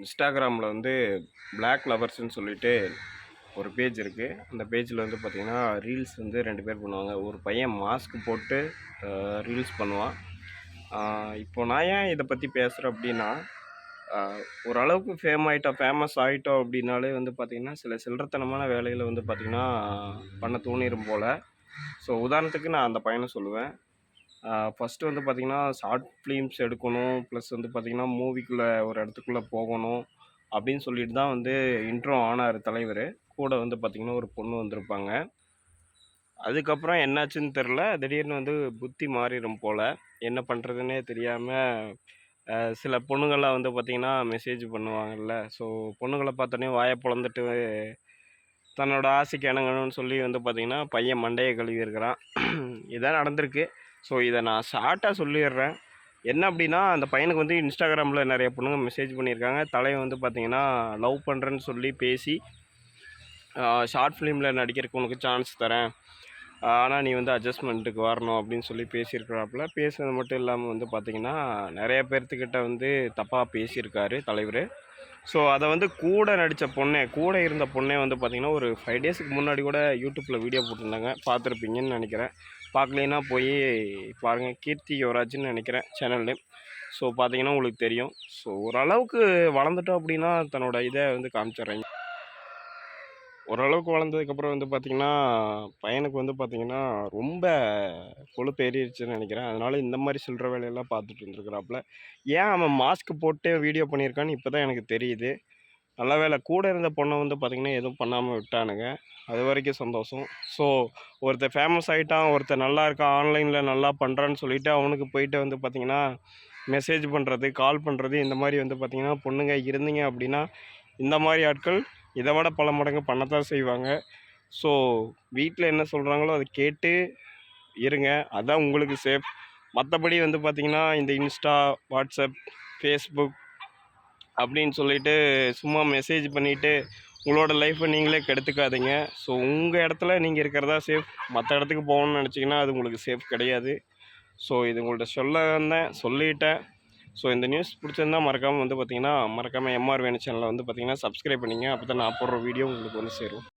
இன்ஸ்டாகிராமில் வந்து பிளாக் லவர்ஸ்னு சொல்லிட்டு ஒரு பேஜ் இருக்குது அந்த பேஜில் வந்து பார்த்திங்கன்னா ரீல்ஸ் வந்து ரெண்டு பேர் பண்ணுவாங்க. ஒரு பையன் மாஸ்க் போட்டு ரீல்ஸ் பண்ணுவான். இப்போ நான் ஏன் இதை பற்றி பேசுகிறேன் அப்படின்னா ஓரளவுக்கு ஃபேம் ஆகிட்டோம் ஃபேமஸ் ஆகிட்டோம் அப்படின்னாலே வந்து பார்த்திங்கன்னா சில சில்லறத்தனமான வேலைகளை வந்து பார்த்திங்கன்னா பண்ண தோணிடும் போல். ஸோ உதாரணத்துக்கு நான் அந்த பையனை சொல்லுவேன். ஃபஸ்ட்டு வந்து பார்த்திங்கன்னா ஷார்ட் ஃபிலிம்ஸ் எடுக்கணும். ப்ளஸ் வந்து பார்த்திங்கன்னா மூவிக்குள்ளே ஒரு இடத்துக்குள்ளே போகணும். அப்படின்னு சொல்லிட்டு தான் வந்து இன்ட்ரோ ஆனார் தலைவர். கூட வந்து பார்த்திங்கன்னா ஒரு பொண்ணு வந்திருப்பாங்க. அதுக்கப்புறம் என்னாச்சுன்னு தெரில திடீர்னு வந்து புத்தி மாறிடும் போல். என்ன பண்ணுறதுன்னே தெரியாமல் சில பொண்ணுங்கள்லாம் வந்து பார்த்திங்கன்னா மெசேஜ் பண்ணுவாங்கள்ல ஸோ பொண்ணுங்களை பார்த்தோன்னே வாயை பிளந்துட்டு தன்னோட ஆசைக்கு இணங்கணும்னு சொல்லி வந்து பார்த்திங்கன்னா பையன் மண்டையை கழுவி இருக்கிறான் இதான் நடந்திருக்கு. ஸோ இதை நான் ஷார்ட்டாக சொல்லிடுறேன். என்ன அப்படின்னா அந்த பையனுக்கு வந்து இன்ஸ்டாகிராமில் நிறைய பொண்ணுங்க மெசேஜ் பண்ணியிருக்காங்க. தலையை வந்து பார்த்திங்கன்னா லவ் பண்ணுறேன்னு சொல்லி பேசி ஷார்ட் ஃபிலிமில் நடிக்கிறதுக்கு உனக்கு சான்ஸ் தரேன். ஆனால் நீ வந்து அட்ஜஸ்ட்மெண்ட்டுக்கு வரணும் அப்படின்னு சொல்லி பேசியிருக்கிறாப்புல. பேசுனது மட்டும் இல்லாமல் வந்து பார்த்திங்கன்னா நிறைய பேர்த்துக்கிட்ட வந்து தப்பாக பேசியிருக்காரு தலைவர். ஸோ அதை வந்து கூட நடித்த பொண்ணே கூட இருந்த பொண்ணே வந்து பார்த்திங்கன்னா ஒரு ஃபைவ் டேஸுக்கு முன்னாடி கூட யூடியூப்பில் வீடியோ போட்டிருந்தாங்க. பார்த்துருப்பீங்கன்னு நினைக்கிறேன். பார்க்கலைன்னா போய் பாருங்கள் கீர்த்தி யுவராஜ்னு நினைக்கிறேன் சேனல் நேம் ஸோ பார்த்தீங்கன்னா உங்களுக்கு தெரியும். ஸோ ஓரளவுக்கு வளர்ந்துட்டோம் அப்படின்னா தன்னோட இதை வந்து காமிச்சிடுறாங்க ஓரளவுக்கு வளர்ந்ததுக்கப்புறம் வந்து பார்த்திங்கன்னா பையனுக்கு வந்து பார்த்திங்கன்னா ரொம்ப கொழுப்பு ஏறிடுச்சுன்னு நினைக்கிறேன். அதனால் இந்த மாதிரி சில்லற வேலையெல்லாம் பார்த்துட்டு இருந்துருக்குறாப்புல. ஏன் அவன் மாஸ்க் போட்டு வீடியோ பண்ணியிருக்கான்னு இப்போ தான் எனக்கு தெரியுது. நல்ல வேளை கூட இருந்த பொண்ணை வந்து பார்த்திங்கன்னா எதுவும் பண்ணாமல் விட்டானுங்க. அது வரைக்கும் சந்தோஷம். ஸோ ஒருத்தர் ஃபேமஸ் ஆகிட்டான் ஒருத்தர் நல்லா இருக்கான் ஆன்லைனில் நல்லா பண்ணுறான்னு சொல்லிட்டு அவனுக்கு போயிட்டு வந்து பார்த்திங்கன்னா மெசேஜ் பண்ணுறது கால் பண்ணுறது இந்த மாதிரி வந்து பார்த்திங்கன்னா பொண்ணுங்க இருந்தீங்க அப்படின்னா இந்த மாதிரி ஆட்கள் இதை விட பல மடங்கு பண்ணத்தான் செய்வாங்க. ஸோ வீட்டில் என்ன சொல்கிறாங்களோ அதை கேட்டு இருங்க. அதான் உங்களுக்கு சேஃப் மற்றபடி வந்து பார்த்திங்கன்னா இந்த இன்ஸ்டா வாட்ஸ்அப் ஃபேஸ்புக் அப்படின்னு சொல்லிட்டு சும்மா மெசேஜ் பண்ணிவிட்டு உங்களோட லைஃப்பை நீங்களே கெடுத்துக்காதீங்க. ஸோ உங்கள் இடத்துல நீங்கள் இருக்கிறதா சேஃப் மற்ற இடத்துக்கு போகணும்னு நினச்சிங்கன்னா அது உங்களுக்கு சேஃப் கிடையாது. ஸோ இது உங்கள்கிட்ட சொல்ல வந்தேன் சொல்லிட்டேன். ஸோ இந்த நியூஸ் பிடிச்சிருந்தா மறக்காமல் வந்து பார்த்தீங்கன்னா மறக்காமல் எம்ஆர் வேணு சேனலை வந்து பார்த்தீங்கன்னா சப்ஸ்கிரைப் பண்ணிங்க. அப்போ தான் நான் போடுற வீடியோ உங்களுக்கு வந்து சேரும்.